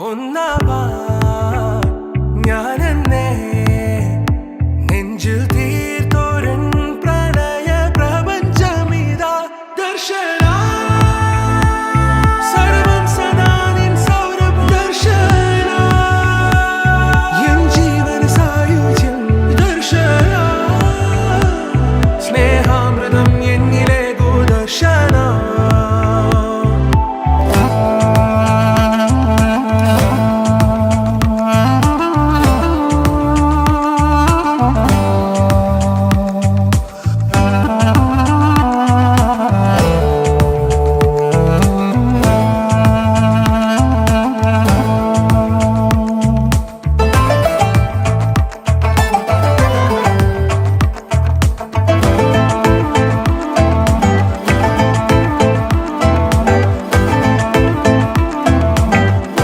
ഒന്നാവാ. ഞാനെന്നേ. നെഞ്ചിൽ തീർത്തോരൻ പ്രണയ പ്രപഞ്ചമിതാ ദർശന. സർവം സദാനിൻ സൗരഭ ദർശന. എൻ ജീവന സായുജ്യം ദർശന. സ്നേഹാമൃതം എന്നിലേകു ദർശന.